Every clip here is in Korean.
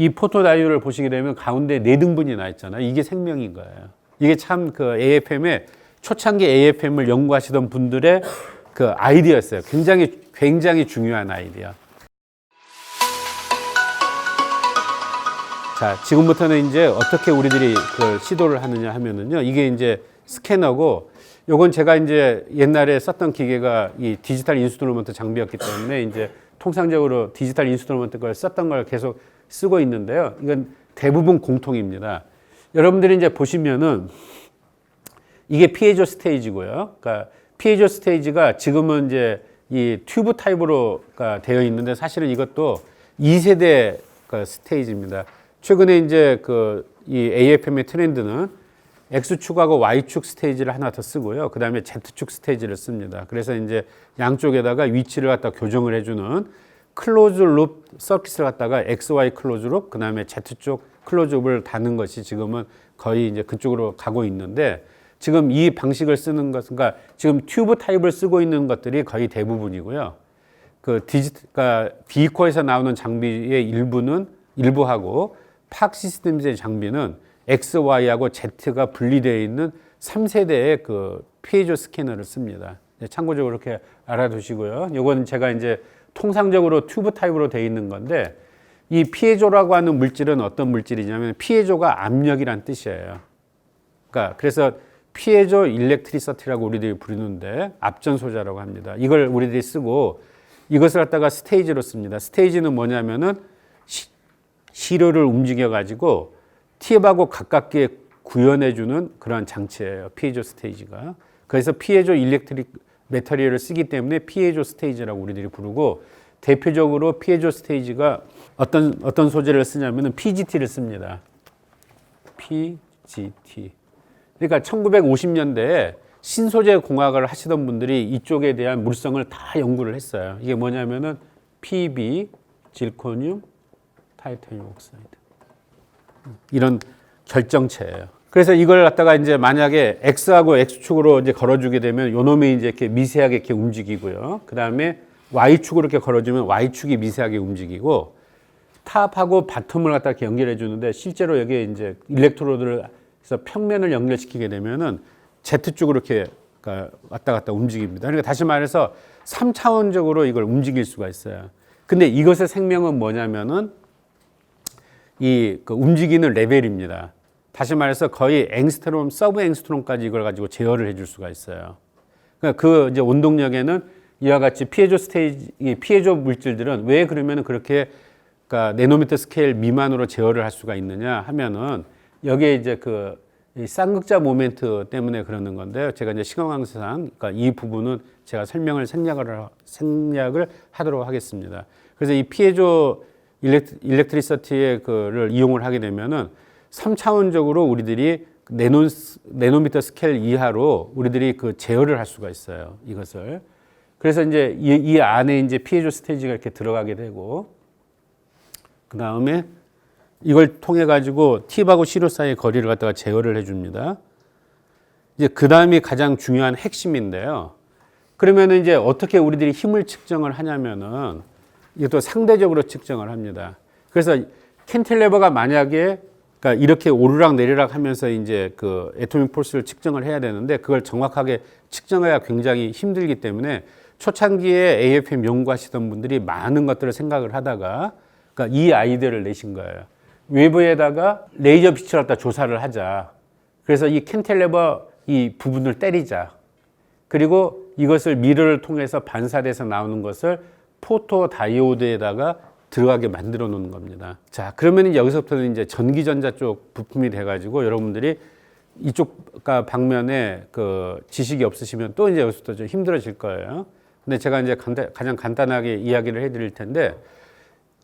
이 포토다이오를 보시게 되면 가운데 네 등분이 나 있잖아요. 이게 생명인 거예요. 이게 참 그 AFM의 초창기 AFM을 연구하시던 분들의 그 아이디어였어요. 굉장히 굉장히 중요한 아이디어. 자, 지금부터는 이제 어떻게 우리들이 그 시도를 하느냐 하면은요. 이게 이제 스캐너고 요건 제가 이제 옛날에 썼던 기계가 이 디지털 인스트루먼트 장비였기 때문에 이제 통상적으로 디지털 인스트루먼트 걸 썼던 걸 계속 쓰고 있는데요. 이건 대부분 공통입니다. 여러분들이 이제 보시면은 이게 피에조 스테이지고요. 그러니까 피에조 스테이지가 지금은 이제 이 튜브 타입으로가 되어 있는데 사실은 이것도 2세대 그 스테이지입니다. 최근에 이제 그 이 AFM의 트렌드는 X축하고 Y축 스테이지를 하나 더 쓰고요. 그 다음에 Z축 스테이지를 씁니다. 그래서 이제 양쪽에다가 위치를 갖다 교정을 해주는 클로즈 룹 서킷을 갖다가 XY 클로즈 룹, 그 다음에 Z쪽 클로즈 룹을 다는 것이 지금은 거의 이제 그쪽으로 가고 있는데 지금 이 방식을 쓰는 것은, 그러니까 지금 튜브 타입을 쓰고 있는 것들이 거의 대부분이고요. 그 디지, 그러니까 비코에서 나오는 장비의 일부는 일부하고 팍 시스템즈의 장비는 X, Y하고 Z가 분리되어 있는 3세대의 그 피에조 스캐너를 씁니다. 네, 참고적으로 이렇게 알아두시고요. 요건 제가 이제 통상적으로 튜브 타입으로 되어 있는 건데 이 피에조라고 하는 물질은 어떤 물질이냐면 피에조가 압력이란 뜻이에요. 그러니까 그래서 피에조 일렉트리서티라고 우리들이 부르는데 앞전소자라고 합니다. 이걸 우리들이 쓰고 이것을 갖다가 스테이지로 씁니다. 스테이지는 뭐냐면은 시, 시료를 움직여 가지고 티앱하고 가깝게 구현해 주는 그러한 장치예요. 피에조 스테이지가. 그래서 피에조 일렉트릭 메터리얼을 쓰기 때문에 피에조 스테이지라고 우리들이 부르고 대표적으로 피에조 스테이지가 어떤 어떤 소재를 쓰냐면은 PGT를 씁니다. PGT. 그러니까 1950년대에 신소재 공학을 하시던 분들이 이쪽에 대한 물성을 다 연구를 했어요. 이게 뭐냐면은 PB, 질코늄, 타이타늄 옥사이드. 이런 결정체예요. 그래서 이걸 갖다가 이제 만약에 X하고 X축으로 이제 걸어주게 되면 요 놈이 이제 이렇게 미세하게 이렇게 움직이고요. 그 다음에 Y축으로 이렇게 걸어주면 Y축이 미세하게 움직이고 탑하고 바텀을 갖다 이렇게 연결해 주는데 실제로 여기에 이제 일렉트로드를 해서 평면을 연결시키게 되면은 Z축으로 이렇게 왔다 갔다 움직입니다. 그러니까 다시 말해서 3차원적으로 이걸 움직일 수가 있어요. 근데 이것의 생명은 뭐냐면은 이 그 움직이는 레벨입니다. 다시 말해서 거의 앵스트롬, 서브 앵스트롬까지 이걸 가지고 제어를 해줄 수가 있어요. 그러니까 그 이제 온동력에는 이와 같이 피해조 스테이지, 이 피해조 물질들은 왜 그러면은 그렇게 그러니까 네노미터 스케일 미만으로 제어를 할 수가 있느냐 하면은 여기에 이제 그이 쌍극자 모멘트 때문에 그러는 건데요. 제가 이제 시간관계상 그러니까 이 부분은 제가 설명을 생략을 생략을 하도록 하겠습니다. 그래서 이 피해조 일렉트, 일렉트리서티의 그를 이용을 하게 되면은 3차원적으로 우리들이 네노, 네노미터 스케일 이하로 우리들이 그 제어를 할 수가 있어요. 이것을. 그래서 이제 이, 이 안에 이제 피해조 스테이지가 이렇게 들어가게 되고, 그 다음에 이걸 통해 가지고 팁하고 시로 사이의 거리를 갖다가 제어를 해줍니다. 이제 그 다음이 가장 중요한 핵심인데요. 그러면 이제 어떻게 우리들이 힘을 측정을 하냐면은 이것도 상대적으로 측정을 합니다. 그래서 캔틸레버가 만약에 그러니까 이렇게 오르락 내리락 하면서 이제 그 애토믹 폴스를 측정을 해야 되는데 그걸 정확하게 측정해야 굉장히 힘들기 때문에 초창기에 AFM 연구하시던 분들이 많은 것들을 생각을 하다가 그러니까 이 아이디어를 내신 거예요. 외부에다가 레이저 빛을 갖다 조사를 하자. 그래서 이 캔틸레버 이 부분을 때리자. 그리고 이것을 미러를 통해서 반사돼서 나오는 것을 포토 다이오드에다가 들어가게 만들어 놓는 겁니다. 자, 그러면 여기서부터는 이제 전기전자 쪽 부품이 돼가지고 여러분들이 이쪽 방면에 그 지식이 없으시면 또 이제 여기서부터 좀 힘들어질 거예요. 근데 제가 이제 가장 간단하게 이야기를 해드릴 텐데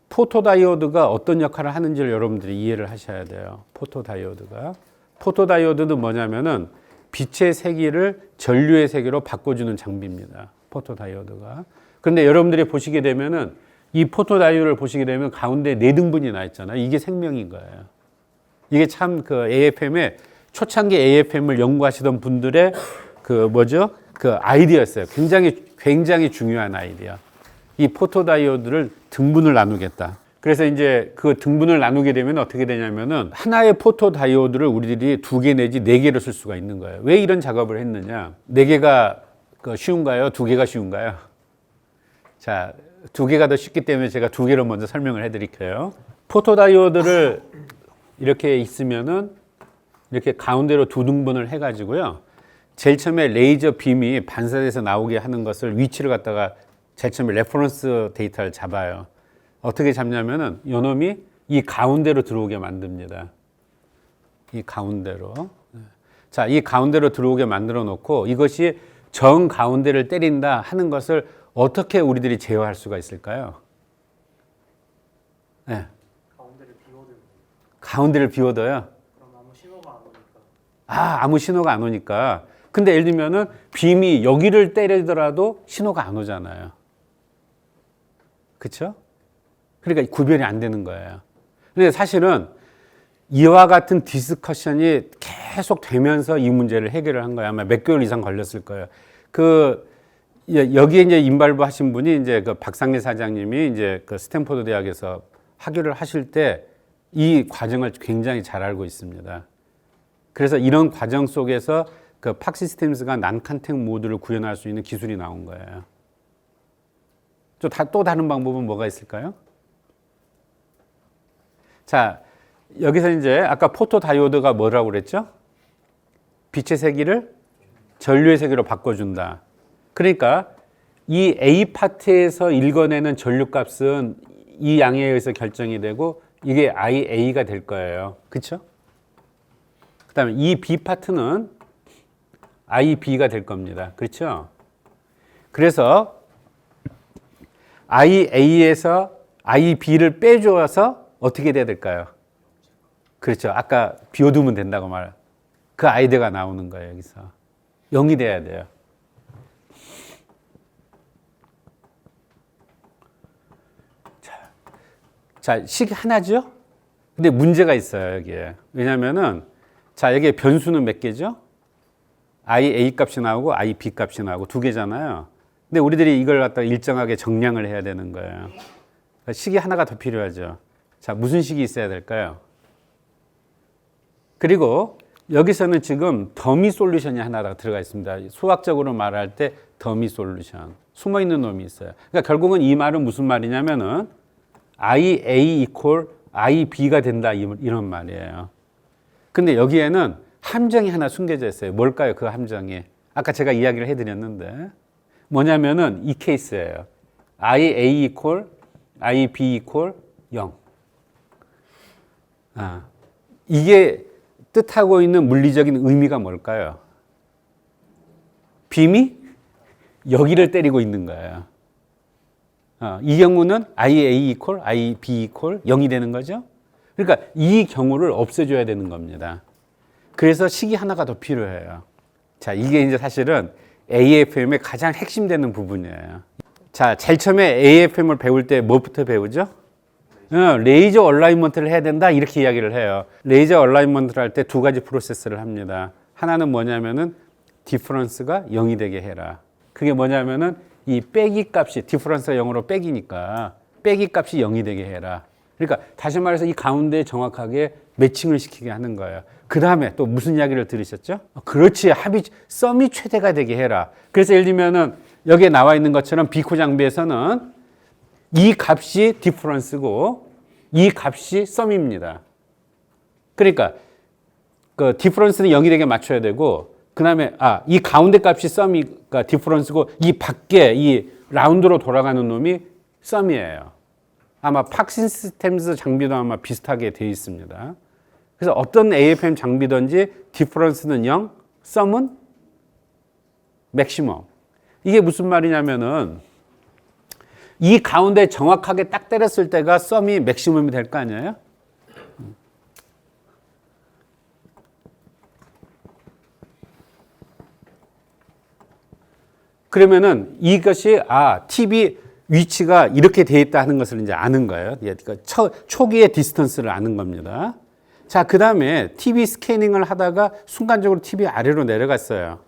포토다이오드가 어떤 역할을 하는지를 여러분들이 이해를 하셔야 돼요. 포토다이오드가. 포토다이오드는 뭐냐면은 빛의 세기를 전류의 세기로 바꿔주는 장비입니다. 포토다이오드가. 그런데 여러분들이 보시게 되면은 이 포토다이오드를 보시게 되면 가운데 네 등분이 나 있잖아요. 이게 생명인 거예요. 이게 참 그 AFM의 초창기 AFM을 연구하시던 분들의 그 뭐죠? 그 아이디어였어요. 굉장히 굉장히 중요한 아이디어. 이 포토다이오드를 등분을 나누겠다. 그래서 이제 그 등분을 나누게 되면 어떻게 되냐면은 하나의 포토 다이오드를 우리들이 두 개 내지 네 개로 쓸 수가 있는 거예요. 왜 이런 작업을 했느냐? 네 개가 그 쉬운가요? 두 개가 쉬운가요? 자, 두 개가 더 쉽기 때문에 제가 두 개로 먼저 설명을 해 드릴게요. 포토 다이오드를 이렇게 있으면은 이렇게 가운데로 두 등분을 해 가지고요. 제일 처음에 레이저 빔이 반사돼서 나오게 하는 것을 위치를 갖다가 제일 처음에 레퍼런스 데이터를 잡아요. 어떻게 잡냐면은 요놈이 이 가운데로 들어오게 만듭니다. 이 가운데로. 자, 이 가운데로 들어오게 만들어 놓고 이것이 정 가운데를 때린다 하는 것을 어떻게 우리들이 제어할 수가 있을까요? 네. 가운데를 비워두면 가운데를 비워둬요. 그럼 아무 신호가 안 오니까 아, 아무 신호가 안 오니까. 근데 예를 들면은 빔이 여기를 때리더라도 신호가 안 오잖아요. 그쵸? 그러니까 구별이 안 되는 거예요. 근데 사실은 이와 같은 디스커션이 계속 되면서 이 문제를 해결을 한 거예요. 아마 몇 개월 이상 걸렸을 거예요. 그 여- 여기에 이제 인발부 하신 분이 이제 그 박상리 사장님이 이제 그 스탠포드 대학에서 학위를 하실 때 이 과정을 굉장히 잘 알고 있습니다. 그래서 이런 과정 속에서 그 팍시스템스가 난칸택 모드를 구현할 수 있는 기술이 나온 거예요. 또, 다, 또 다른 방법은 뭐가 있을까요? 자, 여기서 이제 아까 포토 다이오드가 뭐라고 그랬죠? 빛의 세기를 전류의 세기로 바꿔준다. 그러니까 이 A 파트에서 읽어내는 전류 값은 이 양에 의해서 결정이 되고 이게 IA가 될 거예요. 그렇죠? 그다음에 이 B 파트는 IB가 될 겁니다. 그렇죠? 그래서 IA에서 IB를 빼줘서 어떻게 돼야 될까요? 그렇죠. 아까 비워두면 된다고 말. 그 아이디어가 나오는 거예요, 여기서. 0이 돼야 돼요. 자, 식 하나죠? 근데 문제가 있어요, 여기에. 왜냐면은, 자, 여기에 변수는 몇 개죠? IA 값이 나오고 IB 값이 나오고 두 개잖아요. 근데 우리들이 이걸 갖다 일정하게 정량을 해야 되는 거예요. 그러니까 식이 하나가 더 필요하죠. 자, 무슨 식이 있어야 될까요? 그리고 여기서는 지금 더미 솔루션이 하나 들어가 있습니다. 수학적으로 말할 때 더미 솔루션. 숨어 있는 놈이 있어요. 그러니까 결국은 이 말은 무슨 말이냐면은 IA equal IB가 된다 이- 이런 말이에요. 근데 여기에는 함정이 하나 숨겨져 있어요. 뭘까요? 그 함정이. 아까 제가 이야기를 해드렸는데 뭐냐면은 이 케이스예요. IA equal IB equal 0. 아, 이게 뜻하고 있는 물리적인 의미가 뭘까요? 빔이 여기를 때리고 있는 거예요. 어, 이 경우는 IA equal IB equal 0이 되는 거죠. 그러니까 이 경우를 없애줘야 되는 겁니다. 그래서 식이 하나가 더 필요해요. 자, 이게 이제 사실은 AFM의 가장 핵심되는 부분이에요. 자, 제일 처음에 AFM을 배울 때 뭐부터 배우죠? 어, 레이저 얼라이먼트를 해야 된다 이렇게 이야기를 해요. 레이저 얼라이먼트를 할 때 두 가지 프로세스를 합니다. 하나는 뭐냐면은 디퍼런스가 0이 되게 해라. 그게 뭐냐면은 이 빼기 값이 디퍼런스가 0으로 빼기니까 빼기 값이 0이 되게 해라. 그러니까 다시 말해서 이 가운데 정확하게 매칭을 시키게 하는 거예요. 그 다음에 또 무슨 이야기를 들으셨죠? 어, 그렇지 합이 썸이 최대가 되게 해라. 그래서 예를 들면은 여기에 나와 있는 것처럼 비코 장비에서는 이 값이 디퍼런스고 이 값이 썸입니다. 그러니까 그 디퍼런스는 0이 되게 맞춰야 되고 그 다음에 아 이 가운데 값이 썸이가 디퍼런스고 이 밖에 이 라운드로 돌아가는 놈이 썸이에요. 아마 팍신 시스템즈 장비도 아마 비슷하게 되어 있습니다. 그래서 어떤 AFM 장비든지 디퍼런스는 0, 썸은 맥시멈. 이게 무슨 말이냐면은 이 가운데 정확하게 딱 때렸을 때가 썸이 맥시멈이 될 거 아니에요? 그러면은 이것이 아 TV 위치가 이렇게 돼 있다 하는 것을 이제 아는 거예요. 예, 그러니까 초, 초기의 디스턴스를 아는 겁니다. 자, 그 다음에 TV 스캐닝을 하다가 순간적으로 TV 아래로 내려갔어요.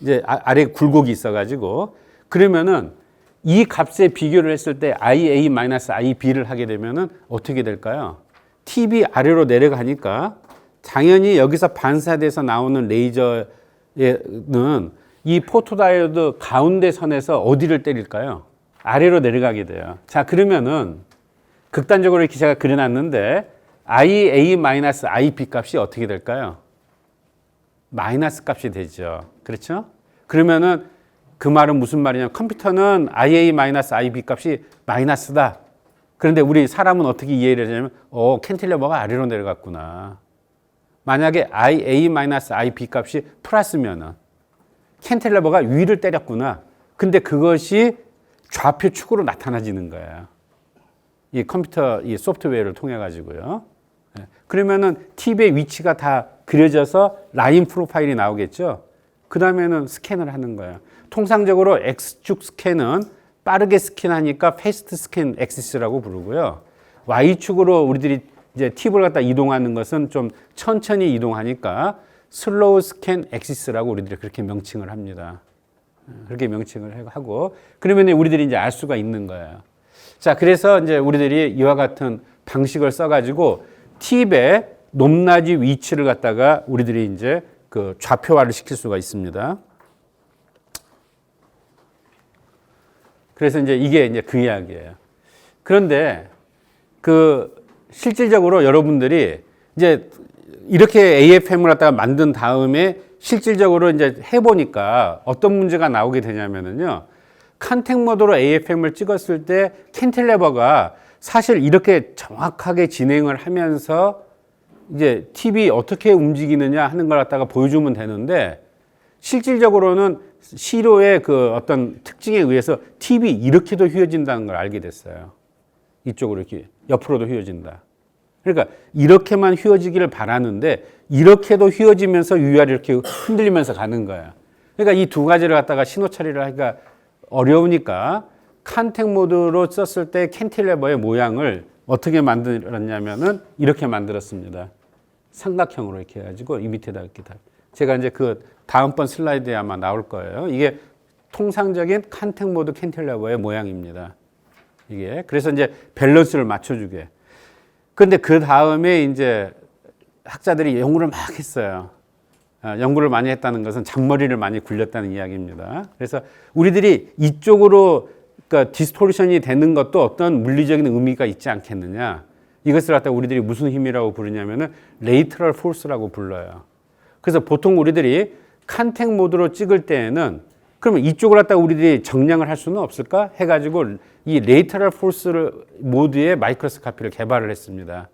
이제 아, 아래 굴곡이 있어가지고 그러면은 이 값에 비교를 했을 때 IA-IB를 하게 되면은 어떻게 될까요? TB 아래로 내려가니까 당연히 여기서 반사돼서 나오는 레이저에는 이 포토다이오드 가운데 선에서 어디를 때릴까요? 아래로 내려가게 돼요. 자, 그러면은 극단적으로 제가 그려놨는데 IA-IB 값이 어떻게 될까요? 마이너스 값이 되죠. 그렇죠? 그러면은 그 말은 무슨 말이냐면 컴퓨터는 IA-IB 값이 마이너스다. 그런데 우리 사람은 어떻게 이해를 하냐면 어, 캔틸레버가 아래로 내려갔구나. 만약에 IA-IB 값이 플러스면은 캔틸레버가 위를 때렸구나. 근데 그것이 좌표 축으로 나타나지는 거예요. 이 컴퓨터 이 소프트웨어를 통해 가지고요. 예. 그러면은 팁의 위치가 다 그려져서 라인 프로파일이 나오겠죠. 그 다음에는 스캔을 하는 거예요. 통상적으로 X축 스캔은 빠르게 스캔하니까 패스트 스캔 엑시스라고 부르고요. Y축으로 우리들이 이제 팁을 갖다 이동하는 것은 좀 천천히 이동하니까 슬로우 스캔 엑시스라고 우리들이 그렇게 명칭을 합니다. 예, 그렇게 명칭을 하고 그러면 우리들이 이제 알 수가 있는 거예요. 자, 그래서 이제 우리들이 이와 같은 방식을 써가지고 팁의 높낮이 위치를 갖다가 우리들이 이제 그 좌표화를 시킬 수가 있습니다. 그래서 이제 이게 이제 그 이야기예요. 그런데 그 실질적으로 여러분들이 이제 이렇게 AFM을 갖다가 만든 다음에 실질적으로 이제 해보니까 어떤 문제가 나오게 되냐면은요. 컨택 모드로 AFM을 찍었을 때 캔틸레버가 사실 이렇게 정확하게 진행을 하면서 이제 TV 어떻게 움직이느냐 하는 걸 갖다가 보여주면 되는데 실질적으로는 시로의 그 어떤 특징에 의해서 TV 이렇게도 휘어진다는 걸 알게 됐어요. 이쪽으로 이렇게 옆으로도 휘어진다. 그러니까 이렇게만 휘어지기를 바라는데 이렇게도 휘어지면서 위아래 이렇게 흔들리면서 가는 거야. 그러니까 이 두 가지를 갖다가 신호 처리를 하기가 어려우니까 컨택 모드로 썼을 때 캔틸레버의 모양을 어떻게 만들었냐면은 이렇게 만들었습니다. 삼각형으로 이렇게 해가지고 이 밑에다 이렇게 다. 제가 이제 그 다음번 슬라이드에 아마 나올 거예요. 이게 통상적인 컨택 모드 캔틸레버의 모양입니다. 이게 그래서 이제 밸런스를 맞춰주게. 근데 그 다음에 이제 학자들이 연구를 막 했어요. 아, 연구를 많이 했다는 것은 잔머리를 많이 굴렸다는 이야기입니다. 그래서 우리들이 이쪽으로 그러니까 디스토리션이 되는 것도 어떤 물리적인 의미가 있지 않겠느냐. 이것을 갖다 우리들이 무슨 힘이라고 부르냐면은 레이트럴 포스라고 불러요. 그래서 보통 우리들이 컨택 모드로 찍을 때에는 그러면 이쪽을 갖다 우리들이 정량을 할 수는 없을까? 해가지고 이 레이터럴 포스를 모드의 마이크로스코피를 개발을 했습니다.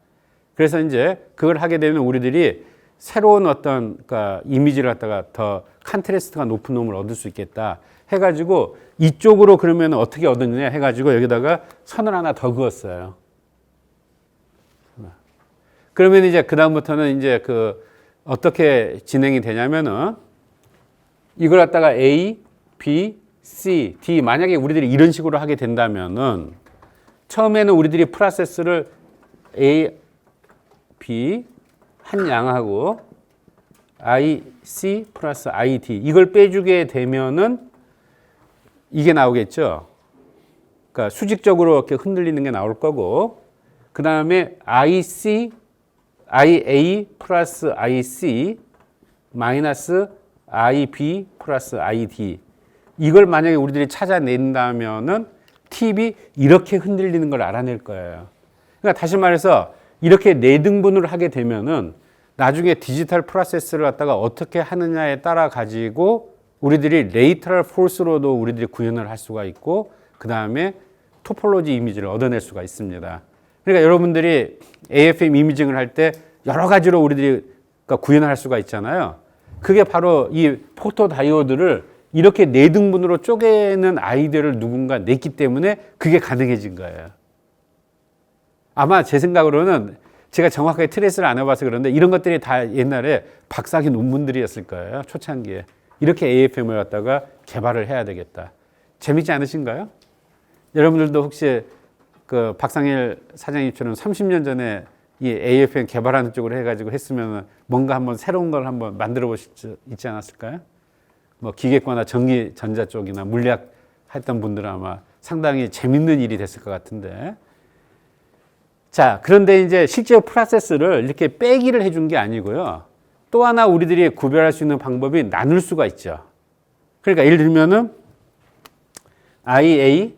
그래서 이제 그걸 하게 되면 우리들이 새로운 어떤 그러니까 이미지를 갖다가 더 컨트레스트가 높은 놈을 얻을 수 있겠다 해가지고 이쪽으로 그러면 어떻게 얻느냐 해가지고 여기다가 선을 하나 더 그었어요. 그러면 이제 그 다음부터는 이제 그 어떻게 진행이 되냐면은 이걸 갖다가 A, B, C, D 만약에 우리들이 이런 식으로 하게 된다면은 처음에는 우리들이 프로세스를 A, B 한 양하고 I, C 플러스 I, D 이걸 빼주게 되면은 이게 나오겠죠. 그러니까 수직적으로 이렇게 흔들리는 게 나올 거고 그 다음에 I, C, I, A 플러스 I, C 마이너스 I, B 플러스 I, D 이걸 만약에 우리들이 찾아낸다면은 팁이 이렇게 흔들리는 걸 알아낼 거예요. 그러니까 다시 말해서 이렇게 네 등분을 하게 되면은 나중에 디지털 프로세스를 갖다가 어떻게 하느냐에 따라 가지고 우리들이 레이터럴 포스로도 우리들이 구현을 할 수가 있고 그 다음에 토폴로지 이미지를 얻어낼 수가 있습니다. 그러니까 여러분들이 AFM 이미징을 할 때 여러 가지로 우리들이 그러니까 구현을 할 수가 있잖아요. 그게 바로 이 포토 다이오드를 이렇게 네 등분으로 쪼개는 아이디어를 누군가 냈기 때문에 그게 가능해진 거예요. 아마 제 생각으로는 제가 정확하게 트레이스를 안 해봐서 그런데 이런 것들이 다 옛날에 박사학위 논문들이었을 거예요. 초창기에. 이렇게 AFM을 갖다가 개발을 해야 되겠다. 재밌지 않으신가요? 여러분들도 혹시 그 박상일 사장님처럼 30년 전에 이 AFM 개발하는 쪽으로 해가지고 했으면 뭔가 한번 새로운 걸 한번 만들어 보실 수 있지 않았을까요? 뭐 기계과나 전기 전자 쪽이나 물리학 했던 분들은 아마 상당히 재밌는 일이 됐을 것 같은데. 자, 그런데 이제 실제 프로세스를 이렇게 빼기를 해준 게 아니고요. 또 하나 우리들이 구별할 수 있는 방법이 나눌 수가 있죠. 그러니까 예를 들면은 IA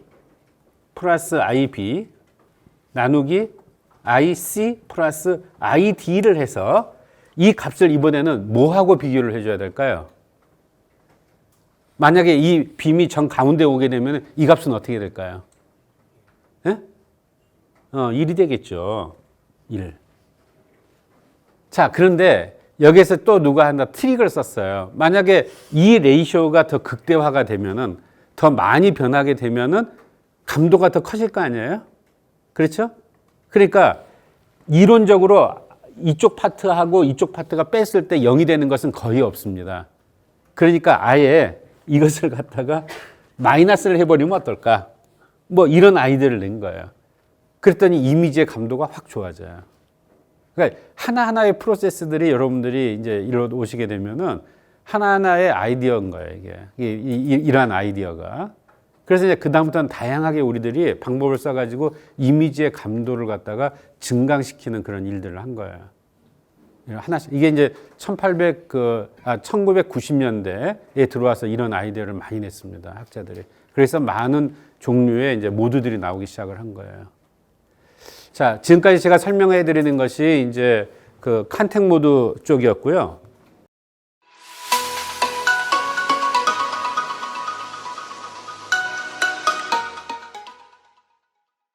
플러스 IB 나누기 IC 플러스 ID를 해서 이 값을 이번에는 뭐하고 비교를 해줘야 될까요? 만약에 이 빔이 정 가운데 오게 되면 이 값은 어떻게 될까요? 예? 어, 1이 되겠죠. 1. 자, 그런데 여기에서 또 누가 하나 트릭을 썼어요. 만약에 이 레이쇼가 더 극대화가 되면은 더 많이 변하게 되면은 감도가 더 커질 거 아니에요? 그렇죠? 그러니까 이론적으로 이쪽 파트하고 이쪽 파트가 뺐을 때 0이 되는 것은 거의 없습니다. 그러니까 아예 이것을 갖다가 마이너스를 해버리면 어떨까? 뭐 이런 아이디어를 낸 거예요. 그랬더니 이미지의 감도가 확 좋아져요. 그러니까 하나하나의 프로세스들이 여러분들이 이제 이러 오시게 되면은 하나하나의 아이디어인 거예요, 이게. 이, 이, 이러한 아이디어가. 그래서 이제 그다음부터는 다양하게 우리들이 방법을 써가지고 이미지의 감도를 갖다가 증강시키는 그런 일들을 한 거예요. 하나씩. 이게 이제 1800, 그, 아, 1990년대에 들어와서 이런 아이디어를 많이 냈습니다, 학자들이. 그래서 많은 종류의 이제 모드들이 나오기 시작을 한 거예요. 자, 지금까지 제가 설명해 드리는 것이 이제 그 컨택 모드 쪽이었고요.